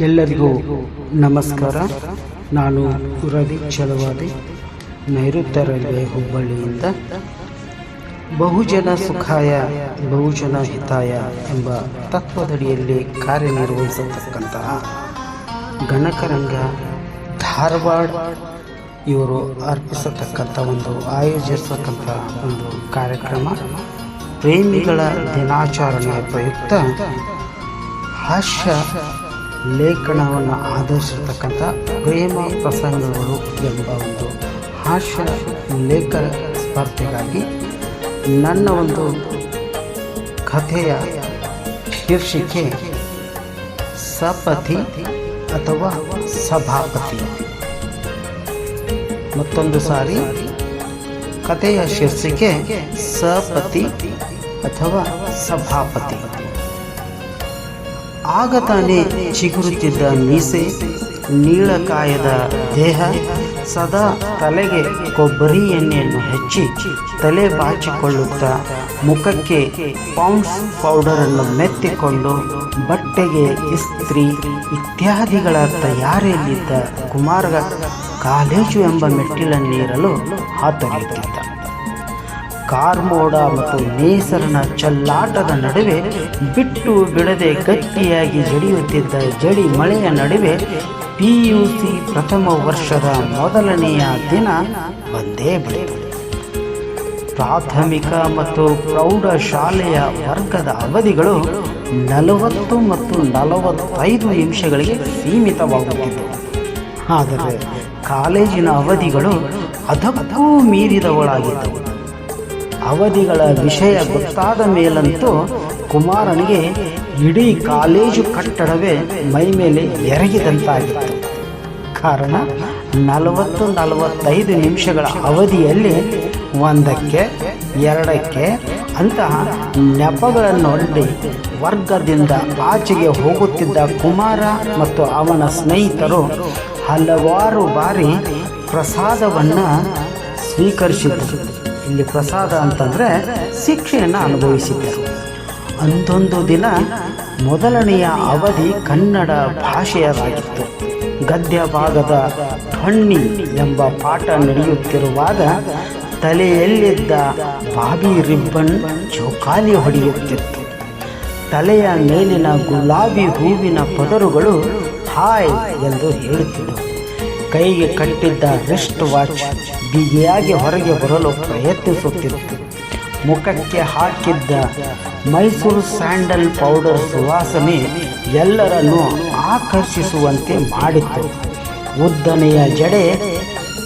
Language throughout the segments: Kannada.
ಎಲ್ಲರಿಗೂ ನಮಸ್ಕಾರ. ನಾನು ರವಿ ಚಲವಾದಿ ನೈಋತ್ಯ ರೈಲ್ವೆ ಹುಬ್ಬಳ್ಳಿಯಿಂದ ಬಹುಜನ ಸುಖಾಯ ಬಹುಜನ ಹಿತಾಯ ಎಂಬ ತತ್ವದಡಿಯಲ್ಲಿ ಕಾರ್ಯನಿರ್ವಹಿಸತಕ್ಕಂತಹ ಗಣಕರಂಗ ಧಾರವಾಡ ಇವರು ಅರ್ಪಿಸತಕ್ಕಂಥ ಒಂದು ಆಯೋಜಿಸತಕ್ಕಂಥ ಒಂದು ಕಾರ್ಯಕ್ರಮ. ಪ್ರೇಮಿಗಳ ದಿನಾಚರಣೆಯ ಪ್ರಯುಕ್ತ ಹಾಸ್ಯ ಲೇಖನವನ್ನು ಆಧರಿಸಿರ್ತಕ್ಕಂಥ ಪ್ರೇಮ ಪ್ರಸಂಗಗಳು ಎಂಬ ಒಂದು ಹಾಸ್ಯ ಲೇಖನ ಸ್ಪರ್ಧೆಗಾಗಿ ನನ್ನ ಒಂದು ಕಥೆಯ ಶೀರ್ಷಿಕೆ ಸಪತಿ ಅಥವಾ ಸಭಾಪತಿ. ಮತ್ತೊಂದು ಸಾರಿ ಕಥೆಯ ಶೀರ್ಷಿಕೆ ಸಪತಿ ಅಥವಾ ಸಭಾಪತಿ. ಆಗ ತಾನೇ ಚಿಗುರುತ್ತಿದ್ದ ಮೀಸೆ ನೀಳಕಾಯದ ದೇಹ, ಸದಾ ತಲೆಗೆ ಕೊಬ್ಬರಿ ಎಣ್ಣೆಯನ್ನು ಹಚ್ಚಿ ತಲೆ ಬಾಚಿಕೊಳ್ಳುತ್ತಾ ಮುಖಕ್ಕೆ ಪೌಂಡ್ಸ್ ಪೌಡರನ್ನು ಮೆತ್ತಿಕೊಂಡು ಬಟ್ಟೆಗೆ ಇಸ್ತ್ರಿ ಇತ್ಯಾದಿಗಳ ತಯಾರಿಯಲ್ಲಿದ್ದ ಕುಮಾರ ಕಾಲೇಜು ಎಂಬ ಮೆಟ್ಟಿಲನ್ನೇರಲು ಹಾತೊರೆಯುತ್ತಿದ್ದ ಕಾರ್ಮೋಡ ಮತ್ತು ನೇಸರನ ಚಲ್ಲಾಟದ ನಡುವೆ ಬಿಟ್ಟು ಬಿಡದೆ ಗಟ್ಟಿಯಾಗಿ ಜಡಿಯುತ್ತಿದ್ದ ಜಡಿ ಮಳೆಯ ನಡುವೆ ಪಿ ಯು ಸಿ ಪ್ರಥಮ ವರ್ಷದ ಮೊದಲನೆಯ ದಿನ ಬಂದೇ ಬಿಡಿತು ಪ್ರಾಥಮಿಕ ಮತ್ತು ಪ್ರೌಢ ಶಾಲೆಯ ವರ್ಗದ ಅವಧಿಗಳು ನಲವತ್ತು ಮತ್ತು ನಲವತ್ತೈದು ನಿಮಿಷಗಳಿಗೆ ಸೀಮಿತವಾಗುತ್ತಿದ್ದವು ಆದರೆ ಕಾಲೇಜಿನ ಅವಧಿಗಳು ಅದಕ್ಕೂ ಮೀರಿದವಳಾಗಿದ್ದವು. ಅವಧಿಗಳ ವಿಷಯ ಗೊತ್ತಾದ ಮೇಲಂತೂ ಕುಮಾರನಿಗೆ ಇಡೀ ಕಾಲೇಜು ಕಟ್ಟಡವೇ ಮೈ ಮೇಲೆ ಎರಗಿದಂತಾಗಿತ್ತು. ಕಾರಣ ನಲವತ್ತು ನಲವತ್ತೈದು ನಿಮಿಷಗಳ ಅವಧಿಯಲ್ಲಿ ಒಂದಕ್ಕೆ, ಎರಡಕ್ಕೆ ಅಂತಹ ನೆಪಗಳನ್ನೊಡ್ಡಿ ವರ್ಗದಿಂದ ಆಚೆಗೆ ಹೋಗುತ್ತಿದ್ದ ಕುಮಾರ ಮತ್ತು ಅವನ ಸ್ನೇಹಿತರು ಹಲವಾರು ಬಾರಿ ಪ್ರಸಾದವನ್ನು ಸ್ವೀಕರಿಸಿದರು. ಇಲ್ಲಿ ಪ್ರಸಾದ ಅಂತಂದರೆ ಶಿಕ್ಷೆಯನ್ನು ಅನುಭವಿಸಿದ್ದರು. ಅಂದೊಂದು ದಿನ ಮೊದಲನೆಯ ಅವಧಿ ಕನ್ನಡ ಭಾಷೆಯದಾಗಿತ್ತು. ಗದ್ಯ ಭಾಗದ ಕಣ್ಣಿ ಎಂಬ ಪಾಠ ನಡೆಯುತ್ತಿರುವಾಗ ತಲೆಯಲ್ಲಿದ್ದ ಬಾಬಿ ರಿಬ್ಬನ್ ಚೌಕಾಲಿ ಹೊಡೆಯುತ್ತಿತ್ತು. ತಲೆಯ ಮೇಲಿನ ಗುಲಾಬಿ ಹೂವಿನ ಪದರುಗಳು ಹಾಯ್ ಎಂದು ಹೇಳುತ್ತಿದ್ದವು. ಕೈಗೆ ಕಟ್ಟಿದ್ದ ರಿಸ್ಟ್ ವಾಚ್ ಬಿಗಿಯಾಗಿ ಹೊರಗೆ ಬರಲು ಪ್ರಯತ್ನಿಸುತ್ತಿತ್ತು. ಮುಖಕ್ಕೆ ಹಾಕಿದ್ದ ಮೈಸೂರು ಸ್ಯಾಂಡಲ್ ಪೌಡರ್ ಸುವಾಸನೆ ಎಲ್ಲರನ್ನೂ ಆಕರ್ಷಿಸುವಂತೆ ಮಾಡಿತ್ತು. ಉದ್ದನೆಯ ಜಡೆ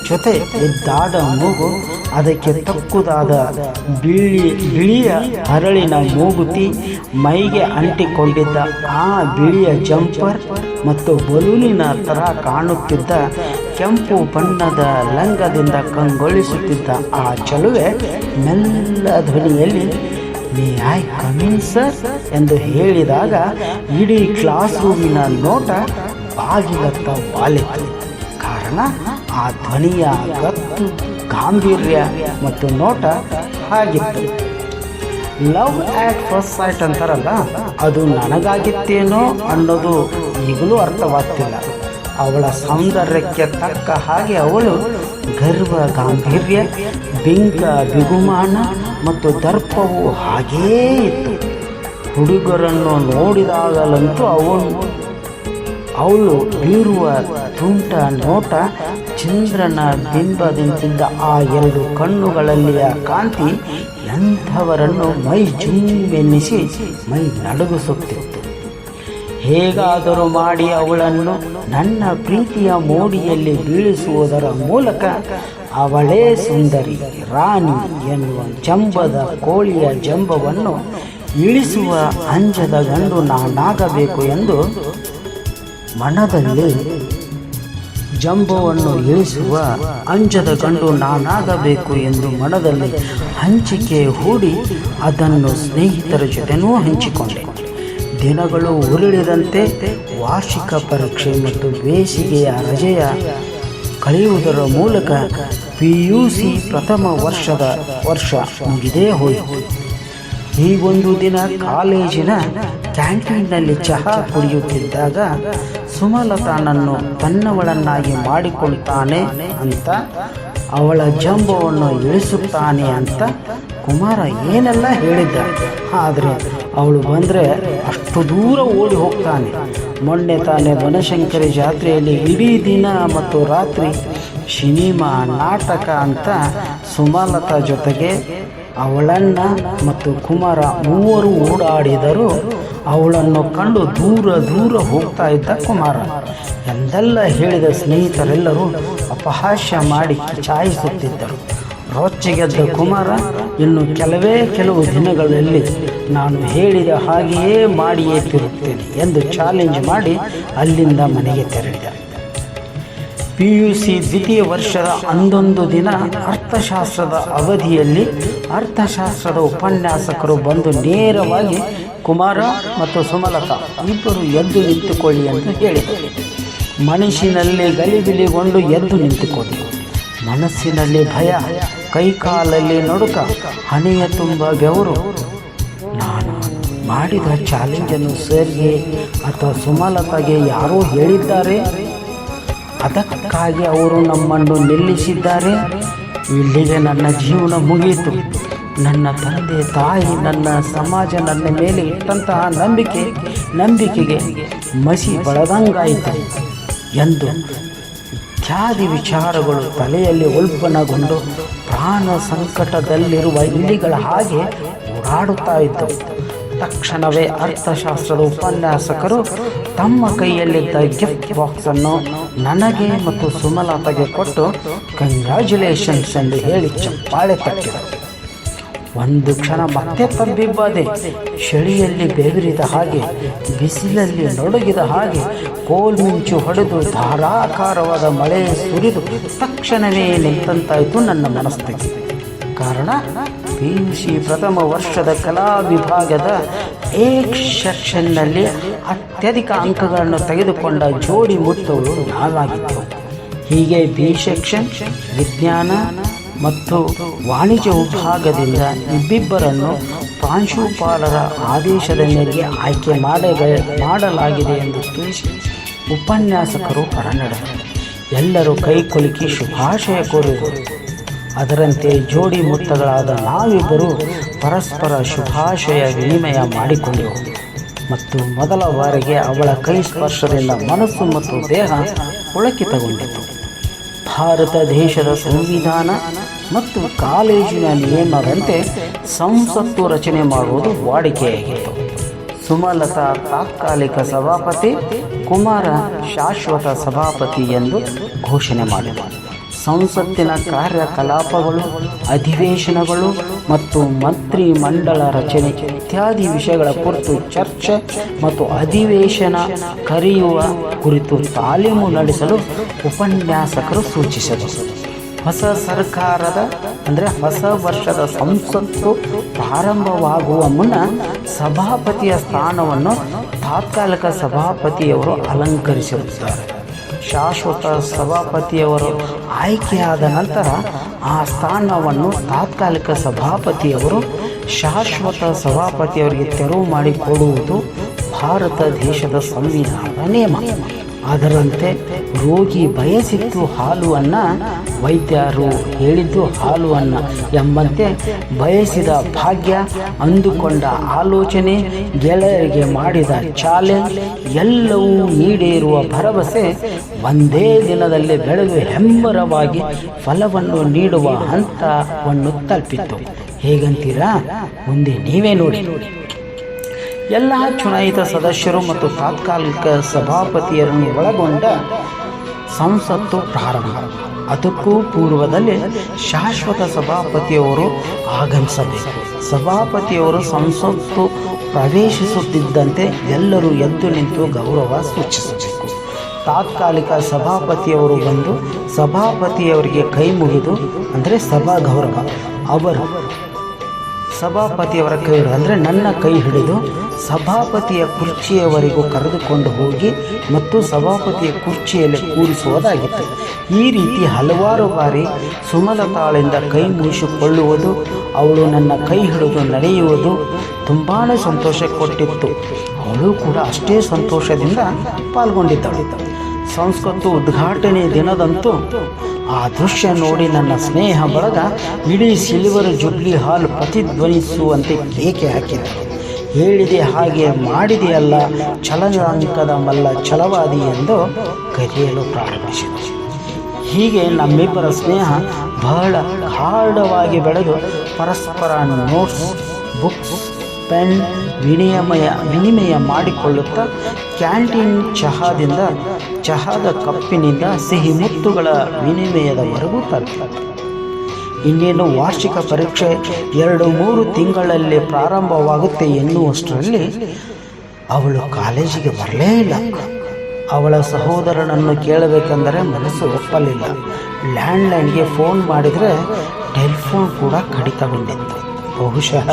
ಜೊತೆ ಇದ್ದಾದ ಮೂಗು ಅದಕ್ಕೆ ತಕ್ಕುದಾದ ಬಿಳಿ, ಬಿಳಿಯ ಹರಳಿನ ಮೂಗುತಿ ಮೈಗೆ ಅಂಟಿಕೊಂಡಿದ್ದ ಆ ಬಿಳಿಯ ಜಂಪರ್ ಮತ್ತು ಬಲೂನಿನ ಥರ ಕಾಣುತ್ತಿದ್ದ ಕೆಂಪು ಬಣ್ಣದ ಲಂಗದಿಂದ ಕಂಗೊಳಿಸುತ್ತಿದ್ದ ಆ ಚಲುವೆ ಮೆಲ್ಲ ಧ್ವನಿಯಲ್ಲಿ ಮೇ ಐ ಕಮಿನ್ ಸರ್ ಎಂದು ಹೇಳಿದಾಗ ಇಡೀ ಕ್ಲಾಸ್ ರೂಮಿನ ನೋಟ ಬಾಗಿಲತ್ತ ವಾಲಿತು. ಕಾರಣ, ಆ ಧ್ವನಿಯ ಗತ್ತು ಗಾಂಭೀರ್ಯ ಮತ್ತು ನೋಟ ಆಗಿತ್ತು ಲವ್ ಆಟ್ ಫಸ್ಟ್ ಸೈಟ್ ಅಂತಾರಲ್ಲ, ಅದು ನನಗಾಗಿತ್ತೇನೋ ಅನ್ನೋದು ಈಗಲೂ ಅರ್ಥವಾಗ್ತಿಲ್ಲ. ಅವಳ ಸೌಂದರ್ಯಕ್ಕೆ ತಕ್ಕ ಹಾಗೆ ಅವಳು ಗರ್ವ, ಗಾಂಭೀರ್ಯ, ಬಿಂಗ, ಬಿಗುಮಾನ ಮತ್ತು ದರ್ಪವು ಹಾಗೇ ಇತ್ತು. ಹುಡುಗರನ್ನು ನೋಡಿದಾಗಲಂತೂ ಅವಳು ಅವಳು ಬೀರುವ ತುಂಟ ನೋಟ ಚಂದ್ರನ ಬಿಂಬದಿಂತಿದ್ದ ಆ ಎರಡು ಕಣ್ಣುಗಳಲ್ಲಿಯ ಕಾಂತಿ ಎಂಥವರನ್ನು ಮೈ ಜುಮ್ಮೆನ್ನಿಸಿ ಮೈ ನಡುಗಿಸುತ್ತಿತ್ತು. ಹೇಗಾದರೂ ಮಾಡಿ ಅವಳನ್ನು ನನ್ನ ಪ್ರೀತಿಯ ಮೋಡಿಯಲ್ಲಿ ಬೀಳಿಸುವುದರ ಮೂಲಕ ಅವಳೇ ಸುಂದರಿ, ರಾಣಿ ಎನ್ನುವ ಜಂಬದ ಕೋಳಿಯ ಜಂಬವನ್ನು ಇಳಿಸುವ ಅಂಜದ ಗಂಡು ನಾನಾಗಬೇಕು ಎಂದು ಮನದಲ್ಲಿ ಜಂಬವನ್ನು ಇಳಿಸುವ ಅಂಜದ ಗಂಡು ನಾನಾಗಬೇಕು ಎಂದು ಮನದಲ್ಲಿ ಹಂಚಿಕೆ ಹೂಡಿ ಅದನ್ನು ಸ್ನೇಹಿತರ ಜೊತೆನೂ ಹಂಚಿಕೊಂಡೆ. ದಿನಗಳು ಉರುಳಿದಂತೆ ವಾರ್ಷಿಕ ಪರೀಕ್ಷೆ ಮತ್ತು ಬೇಸಿಗೆಯ ರಜೆಯ ಕಳೆಯುವುದರ ಮೂಲಕ ಪಿ ಯು ಸಿ ಪ್ರಥಮ ವರ್ಷದ ವರ್ಷ ಮುಗಿದೇ ಹೋಯಿತು. ಈ ಒಂದು ದಿನ ಕಾಲೇಜಿನ ಕ್ಯಾಂಟೀನ್ನಲ್ಲಿ ಚಹಾ ಕುಡಿಯುತ್ತಿದ್ದಾಗ ಸುಮಲತಾನನ್ನು ತನ್ನವಳನ್ನಾಗಿ ಮಾಡಿಕೊಳ್ತಾನೆ ಅಂತ ಅವಳ ಜಂಬವನ್ನು ಇಳಿಸುತ್ತಾನೆ ಅಂತ ಕುಮಾರ ಏನೆಲ್ಲ ಹೇಳಿದ್ದ. ಆದರೆ ಅವಳು ಬಂದರೆ ಅಷ್ಟು ದೂರ ಓಡಿ ಹೋಗ್ತಾನೆ. ಮೊನ್ನೆ ತಾನೇ ಬನಶಂಕರಿ ಜಾತ್ರೆಯಲ್ಲಿ ಇಡೀ ದಿನ ಮತ್ತು ರಾತ್ರಿ ಸಿನಿಮಾ, ನಾಟಕ ಅಂತ ಸುಮಲತಾ ಜೊತೆಗೆ ಅವಳನ್ನ ಮತ್ತು ಕುಮಾರ ಮೂವರು ಓಡಾಡಿದರು. ಅವಳನ್ನು ಕಂಡು ದೂರ ದೂರ ಹೋಗ್ತಾ ಇದ್ದ ಕುಮಾರ. ಎಂದೆಲ್ಲ ಹೇಳಿದ ಸ್ನೇಹಿತರೆಲ್ಲರೂ ಅಪಹಾಸ್ಯ ಮಾಡಿ ಚಾಯಿಸುತ್ತಿದ್ದರು ರೊಚ್ಚಿಗೆದ್ದ ಕುಮಾರ, ಇನ್ನು ಕೆಲವೇ ಕೆಲವು ದಿನಗಳಲ್ಲಿ ನಾನು ಹೇಳಿದ ಹಾಗೆಯೇ ಮಾಡಿಯೇ ತಿರುತ್ತೇನೆ ಎಂದು ಚಾಲೆಂಜ್ ಮಾಡಿ ಅಲ್ಲಿಂದ ಮನೆಗೆ ತೆರಳಿದ. ಪಿ ಯು ಸಿ ದ್ವಿತೀಯ ವರ್ಷದ ಅಂದೊಂದು ದಿನ ಅರ್ಥಶಾಸ್ತ್ರದ ಅವಧಿಯಲ್ಲಿ ಅರ್ಥಶಾಸ್ತ್ರದ ಉಪನ್ಯಾಸಕರು ಬಂದು ನೇರವಾಗಿ ಕುಮಾರ ಮತ್ತು ಸುಮಲತಾ ಇಬ್ಬರು ಎದ್ದು ನಿಂತುಕೊಳ್ಳಿ ಅಂತ ಹೇಳಿದರು. ಮನಸ್ಸಿನಲ್ಲಿ ಗಲಿಬಿಲಿಗೊಂಡು ಎದ್ದು ನಿಂತುಕೊಳ್ಳಿ ಮನಸ್ಸಿನಲ್ಲಿ ಭಯ, ಕೈಕಾಲಲ್ಲಿ ನಡುಕ, ಹಣೆಯ ತುಂಬ ಬೆವರು. ನಾನು ಮಾಡಿದ ಚಾಲೆಂಜನ್ನು ಸರ್ಗೆ ಅಥವಾ ಸುಮಲತಾಗೆ ಯಾರೋ ಹೇಳಿದ್ದಾರೆ? ಅದಕ್ಕಾಗಿ ಅವರು ನಮ್ಮನ್ನು ನಿಲ್ಲಿಸಿದ್ದಾರೆ. ಇಲ್ಲಿಗೆ ನನ್ನ ಜೀವನ ಮುಗಿಯಿತು. ನನ್ನ ತಂದೆ, ತಾಯಿ, ನನ್ನ ಸಮಾಜ, ನನ್ನ ಮೇಲೆ ಇಟ್ಟಂತಹ ನಂಬಿಕೆ, ನಂಬಿಕೆಗೆ ಮಸಿ ಬಳದಂಗಾಯಿತು ಎಂದು ಇತ್ಯಾದಿ ವಿಚಾರಗಳು ತಲೆಯಲ್ಲಿ ಉಲ್ಪನಗೊಂಡು ಪ್ರಾಣ ಸಂಕಟದಲ್ಲಿರುವ ಇಲ್ಲಿಗಳ ಹಾಗೆ ಓಡಾಡುತ್ತಾ ಇದ್ದವು. ತಕ್ಷಣವೇ ಅರ್ಥಶಾಸ್ತ್ರದ ಉಪನ್ಯಾಸಕರು ತಮ್ಮ ಕೈಯಲ್ಲಿದ್ದ ಗಿಫ್ಟ್ ಬಾಕ್ಸನ್ನು ನನಗೆ ಮತ್ತು ಸುಮಲತಾಗೆ ಕೊಟ್ಟು ಕಂಗ್ರ್ಯಾಚುಲೇಷನ್ಸ್ ಎಂದು ಹೇಳಿ ಚಪ್ಪಾಳೆ ತಟ್ಟಿದ ಒಂದು ಕ್ಷಣ ಮತ್ತೆ ತಬ್ಬಿಬ್ಬದೆ ಚಳಿಯಲ್ಲಿ ಬೆವರಿದ ಹಾಗೆ, ಬಿಸಿಲಲ್ಲಿ ನಡುಗಿದ ಹಾಗೆ ಕೋಲ್ ಮಿಂಚು ಹೊಡೆದು ಧಾರಾಕಾರವಾದ ಮಳೆ ಸುರಿದು ತಕ್ಷಣವೇ ನಿಂತಂತಾಯಿತು ನನ್ನ ಮನಸ್ಥಿತಿ. ಕಾರಣ ಪಿ ಯು ಸಿ ಪ್ರಥಮ ವರ್ಷದ ಕಲಾ ವಿಭಾಗದ ಎ ಸೆಕ್ಷನ್ನಲ್ಲಿ ಅತ್ಯಧಿಕ ಅಂಕಗಳನ್ನು ತೆಗೆದುಕೊಂಡ ಜೋಡಿ ಮುತ್ತುಗಳು ನಾವಾಗಿತ್ತು ಹೀಗೆ ಬಿ ಸೆಕ್ಷನ್, ವಿಜ್ಞಾನ ಮತ್ತು ವಾಣಿಜ್ಯ ವಿಭಾಗದಿಂದ ಇಬ್ಬಿಬ್ಬರನ್ನು ಪ್ರಾಂಶುಪಾಲರ ಆದೇಶದ ಮೇಲೆ ಆಯ್ಕೆ ಮಾಡಬ ಮಾಡಲಾಗಿದೆ ಎಂದು ತಿಳಿಸಿ ಉಪನ್ಯಾಸಕರು ಹೊರನಡೆದರು ಎಲ್ಲರೂ ಕೈ ಕುಲುಕಿ ಶುಭಾಶಯ ಕೋರಿದರು. ಅದರಂತೆ ಜೋಡಿ ಮುತ್ತಗಳಾದ ನಾವಿಬ್ಬರು ಪರಸ್ಪರ ಶುಭಾಶಯ ವಿನಿಮಯ ಮಾಡಿಕೊಂಡೆವು. ಮತ್ತು ಮೊದಲ ಬಾರಿಗೆ ಅವಳ ಕೈ ಸ್ಪರ್ಶದಿಂದ ಮನಸ್ಸು ಮತ್ತು ದೇಹ ಪುಳಕಿತಗೊಂಡಿತು. ಭಾರತ ದೇಶದ ಸಂವಿಧಾನ ಮತ್ತು ಕಾಲೇಜಿನ ನಿಯಮದಂತೆ ಸಂಸತ್ತು ರಚನೆ ಮಾಡುವುದು ವಾಡಿಕೆಯಾಗಿತ್ತು. ಸುಮಲತಾ ತಾತ್ಕಾಲಿಕ ಸಭಾಪತಿ, ಕುಮಾರ ಶಾಶ್ವತ ಸಭಾಪತಿ ಎಂದು ಘೋಷಣೆ ಮಾಡಿದ ಸಂಸತ್ತಿನ ಕಾರ್ಯಕಲಾಪಗಳು, ಅಧಿವೇಶನಗಳು ಮತ್ತು ಮಂತ್ರಿ ಮಂಡಲ ರಚನೆ ಇತ್ಯಾದಿ ವಿಷಯಗಳ ಕುರಿತು ಚರ್ಚೆ ಮತ್ತು ಅಧಿವೇಶನ ಕರೆಯುವ ಕುರಿತು ತಾಲೀಮು ನಡೆಸಲು ಉಪನ್ಯಾಸಕರು ಸೂಚಿಸಬಹುದು. ಹೊಸ ಸರ್ಕಾರದ, ಅಂದರೆ ಹೊಸ ವರ್ಷದ ಸಂಸತ್ತು ಪ್ರಾರಂಭವಾಗುವ ಮುನ್ನ ಸಭಾಪತಿಯ ಸ್ಥಾನವನ್ನು ತಾತ್ಕಾಲಿಕ ಸಭಾಪತಿಯವರು ಅಲಂಕರಿಸಿರುತ್ತಾರೆ. ಶಾಶ್ವತ ಸಭಾಪತಿಯವರು ಆಯ್ಕೆಯಾದ ನಂತರ ಆ ಸ್ಥಾನವನ್ನು ತಾತ್ಕಾಲಿಕ ಸಭಾಪತಿಯವರು, ಶಾಶ್ವತ ಸಭಾಪತಿಯವರಿಗೆ ತೆರವು ಮಾಡಿಕೊಡುವುದು ಭಾರತ ದೇಶದ ಸಂವಿಧಾನದ ನಿಯಮ ಅದರಂತೆ ರೋಗಿ ಬಯಸಿತ್ತು ಹಾಲು ಅನ್ನ, ವೈದ್ಯರು ಹೇಳಿದ್ದು ಹಾಲು ಅನ್ನ ಎಂಬಂತೆ ಬಯಸಿದ ಭಾಗ್ಯ ಅಂದುಕೊಂಡ ಆಲೋಚನೆ ಗೆಳೆಯರಿಗೆ ಮಾಡಿದ ಚಾಲೆಂಜ್ ಎಲ್ಲವೂ ನೀಡಿರುವ ಭರವಸೆ ಒಂದೇ ದಿನದಲ್ಲಿ ಬೆಳೆದು ಹೆಮ್ಮರವಾಗಿ ಫಲವನ್ನು ನೀಡುವ ಹಂತವನ್ನು ತಲುಪಿತ್ತು. ಹೇಗಂತೀರಾ? ಮುಂದೆ ನೀವೇ ನೋಡಿ. ಎಲ್ಲ ಚುನಾಯಿತ ಸದಸ್ಯರು ಮತ್ತು ತಾತ್ಕಾಲಿಕ ಸಭಾಪತಿಯರನ್ನು ಒಳಗೊಂಡ ಸಂಸತ್ತು ಪ್ರಾರಂಭ. ಅದಕ್ಕೂ ಪೂರ್ವದಲ್ಲಿ ಶಾಶ್ವತ ಸಭಾಪತಿಯವರು ಆಗಮಿಸಬೇಕು. ಸಭಾಪತಿಯವರು ಸಂಸತ್ತು ಪ್ರವೇಶಿಸುತ್ತಿದ್ದಂತೆ ಎಲ್ಲರೂ ಎದ್ದು ನಿಂತು ಗೌರವ ಸೂಚಿಸಬೇಕು. ತಾತ್ಕಾಲಿಕ ಸಭಾಪತಿಯವರು ಬಂದು ಸಭಾಪತಿಯವರಿಗೆ ಕೈ ಮುಗಿದು, ಅಂದರೆ ಸಭಾ ಗೌರವ, ಅವರು ಸಭಾಪತಿಯವರ ಕೈ ಅಂದರೆ ನನ್ನ ಕೈ ಹಿಡಿದು ಸಭಾಪತಿಯ ಕುರ್ಚಿಯವರೆಗೂ ಕರೆದುಕೊಂಡು ಹೋಗಿ ಮತ್ತು ಸಭಾಪತಿಯ ಕುರ್ಚಿಯಲ್ಲಿ ಕೂರಿಸುವುದಾಗಿತ್ತು. ಈ ರೀತಿ ಹಲವಾರು ಬಾರಿ ಸುಮಲತಾಳಿಂದ ಕೈ ಮುಗಿಸಿಕೊಳ್ಳುವುದು, ಅವಳು ನನ್ನ ಕೈ ಹಿಡಿದು ನಡೆಯುವುದು ತುಂಬಾ ಸಂತೋಷ ಕೊಟ್ಟಿತ್ತು. ಅವಳು ಕೂಡ ಅಷ್ಟೇ ಸಂತೋಷದಿಂದ ಪಾಲ್ಗೊಂಡಿದ್ದಳು. ಸಂಸ್ಕೃತ ಉದ್ಘಾಟನೆ ದಿನದಂತೂ ಆ ದೃಶ್ಯ ನೋಡಿ ನನ್ನ ಸ್ನೇಹ ಬಳಗ ಇಡೀ ಸಿಲ್ವರ್ ಜುಬ್ಲಿ ಹಾಲ್ ಪ್ರತಿಧ್ವನಿಸುವಂತೆ ಏಕೆ ಹಾಕಿದರು. ಹೇಳಿದೆ ಹಾಗೆ ಮಾಡಿದೆಯಲ್ಲ ಚಲನಾಂಕದ ಮಲ್ಲ ಛಲವಾದಿ ಎಂದು ಕರೆಯಲು ಪ್ರಾರಂಭಿಸಿದರು ಹೀಗೆ ನಮ್ಮಿಬ್ಬರ ಸ್ನೇಹ ಬಹಳ ಗಾಢವಾಗಿ ಬೆಳೆದು ಪರಸ್ಪರ ನೋಟ್ಸ್ ಬುಕ್ಸ್ ಪೆನ್ ವಿನಿಮಯ ವಿನಿಮಯ ಮಾಡಿಕೊಳ್ಳುತ್ತಾ ಕ್ಯಾಂಟೀನ್ ಚಹಾದಿಂದ, ಚಹಾದ ಕಪ್ಪಿನಿಂದ ಸಿಹಿ ಮುತ್ತುಗಳ ವಿನಿಮಯದವರೆಗೂ ತಲುಪಿತು ಇನ್ನೇನು ವಾರ್ಷಿಕ ಪರೀಕ್ಷೆ ಎರಡು ಮೂರು ತಿಂಗಳಲ್ಲಿ ಪ್ರಾರಂಭವಾಗುತ್ತೆ ಎನ್ನುವಷ್ಟರಲ್ಲಿ ಅವಳು ಕಾಲೇಜಿಗೆ ಬರಲೇ ಇಲ್ಲ. ಅವಳ ಸಹೋದರನನ್ನು ಕೇಳಬೇಕೆಂದರೆ ಮನಸ್ಸು ಒಪ್ಪಲಿಲ್ಲ. ಲ್ಯಾಂಡ್ಲೈನ್ಗೆ ಫೋನ್ ಮಾಡಿದರೆ ಟೆಲಿಫೋನ್ ಕೂಡ ಕಡಿತಗೊಂಡಿತ್ತು. ಬಹುಶಃ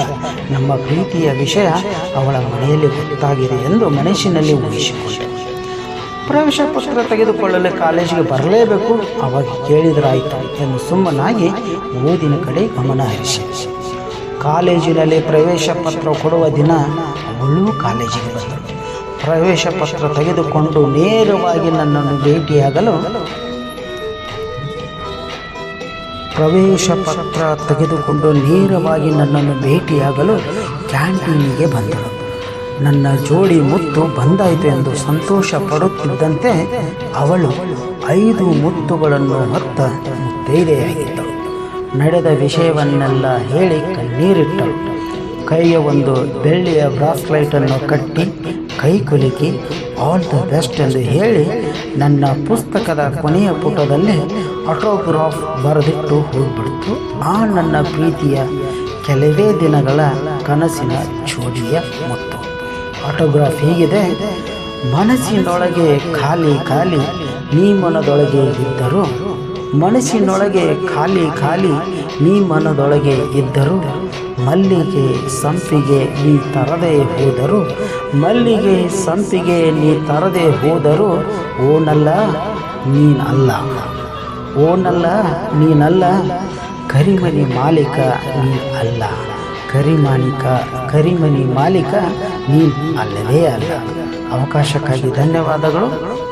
ನಮ್ಮ ಪ್ರೀತಿಯ ವಿಷಯ ಅವಳ ಮನೆಯಲ್ಲಿ ಗೊತ್ತಾಗಿದೆ ಎಂದು ಮನಸ್ಸಿನಲ್ಲಿ ಊಹಿಸಿಕೊಂಡೆ. ಪ್ರವೇಶ ಪತ್ರ ತೆಗೆದುಕೊಳ್ಳಲು ಕಾಲೇಜಿಗೆ ಬರಲೇಬೇಕು. ಅವಾಗ ಕೇಳಿದ್ರಾಯ್ತು ಎಂದು ಸುಮ್ಮನಾಗಿ ಓದಿನ ಕಡೆ ಗಮನ ಹರಿಸಿ. ಕಾಲೇಜಿನಲ್ಲಿ ಪ್ರವೇಶ ಪತ್ರ ಕೊಡುವ ದಿನ ಅವಳು ಕಾಲೇಜಿಗೆ ಬಂದಳು. ಪ್ರವೇಶ ಪತ್ರ ತೆಗೆದುಕೊಂಡು ನೇರವಾಗಿ ನನ್ನನ್ನು ಭೇಟಿಯಾಗಲು ಪ್ರವೇಶ ಪತ್ರ ತೆಗೆದುಕೊಂಡು ನೇರವಾಗಿ ನನ್ನನ್ನು ಭೇಟಿಯಾಗಲು ಕ್ಯಾಂಟೀನಿಗೆ ಬಂದಳು. ನನ್ನ ಜೋಡಿ ಮುತ್ತು ಬಂದಾಯಿತು ಎಂದು ಸಂತೋಷ ಪಡುತ್ತಿದ್ದಂತೆ ಅವಳು ಐದು ಮುತ್ತುಗಳನ್ನು ಹೊತ್ತ ಮುತ್ತೈದೆಯಾಗಿದ್ದಳು ನಡೆದ ವಿಷಯವನ್ನೆಲ್ಲ ಹೇಳಿ ಕಣ್ಣೀರಿಟ್ಟಳು ಕೈಯ ಒಂದು ಬೆಳ್ಳಿಯ ಬ್ರಾಸ್ಲೈಟನ್ನು ಕಟ್ಟಿ ಕೈ ಕುಲುಕಿ, ಆಲ್ ದ ಬೆಸ್ಟ್ ಎಂದು ಹೇಳಿ ನನ್ನ ಪುಸ್ತಕದ ಕೊನೆಯ ಪುಟದಲ್ಲಿ ಆಟೋಗ್ರಾಫ್ ಬರೆದಿಟ್ಟು ಹೋಗ್ಬಿಡ್ತು. ಆ ನನ್ನ ಪ್ರೀತಿಯ ಕೆಲವೇ ದಿನಗಳ ಕನಸಿನ ಜೋಡಿಯ ಮುತ್ತು. ಆಟೋಗ್ರಾಫ್ ಹೀಗಿದೆ. ಮನಸ್ಸಿನೊಳಗೆ ಖಾಲಿ ಖಾಲಿ ನೀ ಮನದೊಳಗೆ ಇದ್ದರು, ಮನಸ್ಸಿನೊಳಗೆ ಖಾಲಿ ಖಾಲಿ ನೀ ಮನದೊಳಗೆ ಇದ್ದರು, ಮಲ್ಲಿಗೆ ಸಂಪಿಗೆ ನೀ ತರದೆ ಹೋದರು, ಮಲ್ಲಿಗೆ ಸಂಪಿಗೆ ನೀ ತರದೆ ಹೋದರು, ಓನಲ್ಲ ನೀನಲ್ಲ. ಓನಲ್ಲ ನೀನಲ್ಲ, ಕರಿಮನಿ ಮಾಲೀಕ ನೀ ಅಲ್ಲ ಕರಿಮಾನಿಕ ಕರಿಮನಿ ಮಾಲೀಕ ನೀನು ಅಲ್ಲವೇ ಅಲ್ಲ. ಅವಕಾಶಕ್ಕಾಗಿ ಧನ್ಯವಾದಗಳು.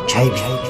ಜೈ ಭೀಮ್.